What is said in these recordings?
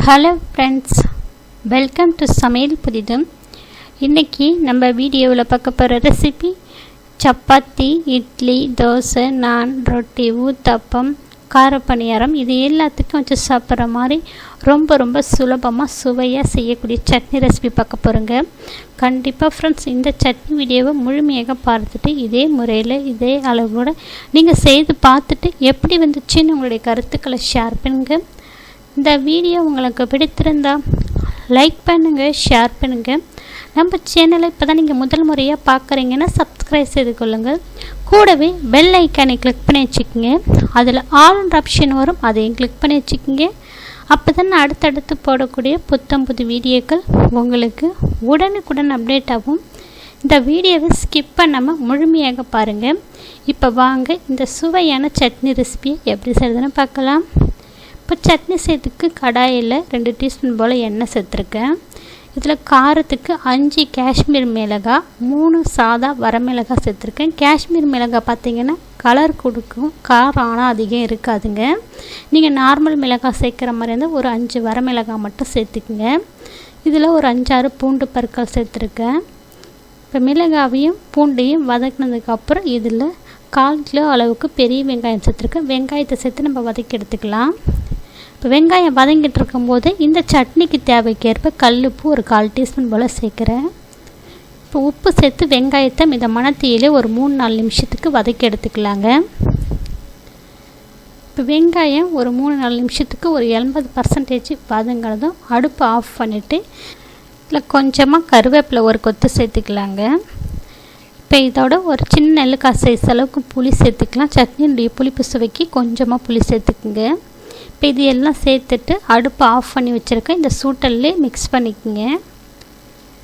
Hello friends welcome to சமையல் புதிதும் இன்றைக்கி நம்ம வீடியோவில் பார்க்க போகிற ரெசிபி சப்பாத்தி இட்லி தோசை நான் ரொட்டி ஊத்தப்பம் காரப்பணியாரம் இது எல்லாத்துக்கும் வச்சு சாப்பிட்ற மாதிரி ரொம்ப ரொம்ப சுலபமாக சுவையாக செய்யக்கூடிய சட்னி ரெசிபி பார்க்க போகிறோங்க கண்டிப்பாக ஃப்ரெண்ட்ஸ் இந்த சட்னி வீடியோவை முழுமையாக பார்த்துட்டு இதே முறையில் இதே அளவோடு நீங்கள் செய்து பார்த்துட்டு எப்படி வந்துச்சுன்னு உங்களுடைய கருத்துக்களை ஷேர் பண்ணுங்கள் இந்த வீடியோ உங்களுக்கு பிடித்திருந்தா லைக் பண்ணுங்கள் ஷேர் பண்ணுங்கள் நம்ம சேனலை இப்போ தான் நீங்கள் முதல் முறையாக பார்க்குறீங்கன்னா சப்ஸ்கிரைப் செய்து கொள்ளுங்கள். கூடவே பெல் ஐக்கானை கிளிக் பண்ணி வச்சுக்கோங்க. அதில் ஆல் ஆப்ஷன் வரும் அதையும் கிளிக் பண்ணி வச்சுக்கோங்க. அப்போ தான் அடுத்தடுத்து போடக்கூடிய புத்தம் புது வீடியோக்கள் உங்களுக்கு உடனுக்குடன் அப்டேட் ஆகும். இந்த வீடியோவை ஸ்கிப் பண்ணாமல் முழுமையாக பாருங்கள் இப்போ வாங்க இந்த சுவையான சட்னி ரெசிபியை எப்படி செய்கிறதுன்னு பார்க்கலாம். இப்போ சட்னி செய்யறதுக்கு கடாயில் ரெண்டு டீஸ்பூன் போல் எண்ணெய் சேர்த்துருக்கேன். இதில் காரத்துக்கு அஞ்சு காஷ்மீர் மிளகாய் மூணு சாதா வரமிளகாய் சேர்த்துருக்கேன். காஷ்மீர் மிளகாய் பார்த்தீங்கன்னா கலர் கொடுக்கும். காரம் ஆனால் அதிகம் இருக்காதுங்க. நீங்கள் நார்மல் மிளகாய் சேர்க்குற மாதிரி இருந்தால் ஒரு அஞ்சு வரமிளகாய் மட்டும் சேர்த்துக்குங்க. இதில் ஒரு அஞ்சாறு பூண்டு பற்கள் சேர்த்துருக்கேன். இப்போ மிளகாவையும் பூண்டையும் வதக்கினதுக்கப்புறம் இதில் கால் கிலோ அளவுக்கு பெரிய வெங்காயம் சேர்த்துருக்கேன். வெங்காயத்தை சேர்த்து நம்ம வதக்கி எடுத்துக்கலாம். இப்போ வெங்காயம் வதங்கிட்டு இருக்கும்போது இந்த சட்னிக்கு தேவைக்கேற்ப கல் உப்பு ஒரு கால் டீஸ்பூன் போல் சேர்க்குறேன். இப்போ உப்பு சேர்த்து வெங்காயத்தை இந்த மணத்தீயிலே ஒரு மூணு நாலு நிமிஷத்துக்கு வதக்கி எடுத்துக்கலாங்க. இப்போ வெங்காயம் ஒரு மூணு நாலு நிமிஷத்துக்கு ஒரு எண்பது பர்சன்டேஜ் வதங்கினதும் அடுப்பு ஆஃப் பண்ணிவிட்டு இல்லை கொஞ்சமாக கருவேப்பிலை ஒரு கொத்து சேர்த்துக்கலாங்க. இப்போ இதோட ஒரு சின்ன நெல்லுக்காய் சைஸ் அளவுக்கு புளி சேர்த்துக்கலாம். சட்னியுடைய புளிப்பு சுவைக்கு கொஞ்சமாக புளி சேர்த்துக்குங்க. இப்போ இது எல்லாம் சேர்த்துட்டு அடுப்பு ஆஃப் பண்ணி வச்சுருக்கேன் இந்த சூட்டல்லே மிக்ஸ் பண்ணிக்கோங்க.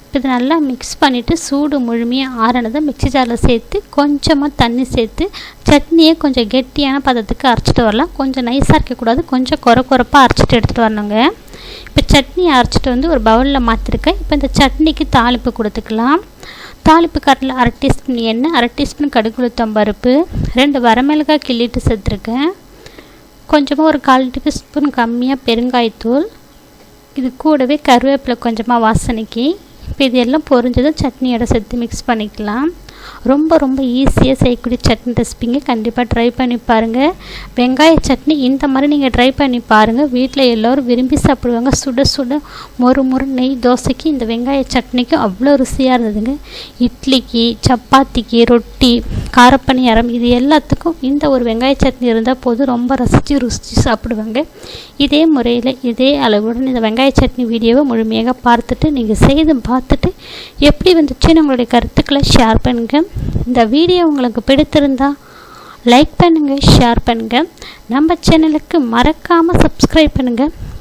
இப்போ இது நல்லா மிக்ஸ் பண்ணிவிட்டு சூடு முழுமையாக ஆறினதை மிக்சி ஜாரில் சேர்த்து கொஞ்சமாக தண்ணி சேர்த்து சட்னியை கொஞ்சம் கெட்டியான பதத்துக்கு அரைச்சிட்டு வரலாம். கொஞ்சம் நைஸாக இருக்கக்கூடாது. கொஞ்சம் குறை குறைப்பாக அரைச்சிட்டு எடுத்துகிட்டு வரணுங்க. இப்போ சட்னி அரைச்சிட்டு வந்து ஒரு பவுலில் மாற்றிருக்கேன் இப்போ இந்த சட்னிக்கு தாளிப்பு கொடுத்துக்கலாம். தாளிப்பு கட்டில் அரை டீஸ்பூன் எண்ணெய் அரை டீஸ்பூன் கடுகுளுத்தம் பருப்பு ரெண்டு வரமிளகாய் கிள்ளிட்டு சேர்த்துருக்கேன். கொஞ்சமாக ஒரு கால் டீஸ்பூன் கம்மியாக பெருங்காயத்தூள். இது கூடவே கருவேப்பிலை கொஞ்சமாக வாசனைக்கு. இப்போ இது எல்லாம் பொரிஞ்சதும் சட்னியோட சேர்த்து மிக்ஸ் பண்ணிக்கலாம். ரொம்ப ரொம்ப ஈஸியாக செய்யக்கூடிய சட்னி ரெசிபிங்க கண்டிப்பாக ட்ரை பண்ணி பாருங்கள் வெங்காய சட்னி இந்த மாதிரி நீங்கள் ட்ரை பண்ணி பாருங்கள் வீட்டில் எல்லோரும் விரும்பி சாப்பிடுவாங்க. சுட சுட மொறு மொறு நெய் தோசைக்கு இந்த வெங்காய சட்னிக்கு அவ்வளோ ருசியாக இருந்ததுங்க. இட்லிக்கு சப்பாத்திக்கு ரொட்டி காரப்பணியாரம் இது எல்லாத்துக்கும் இந்த ஒரு வெங்காய சட்னி இருந்தால் போதும். ரொம்ப ரசித்து ருசித்து சாப்பிடுவாங்க. இதே முறையில் இதே அளவுடன் இந்த வெங்காய சட்னி வீடியோவை முழுமையாக பார்த்துட்டு நீங்கள் செய்து பார்த்துட்டு எப்படி வந்துச்சுன்னு உங்களுடைய கருத்துக்களை ஷேர் பண்ணுங்கள் இந்த வீடியோ உங்களுக்கு பிடித்திருந்தா லைக் பண்ணுங்கள் ஷேர் பண்ணுங்கள் நம்ம சேனலுக்கு மறக்காமல் சப்ஸ்கிரைப் பண்ணுங்கள்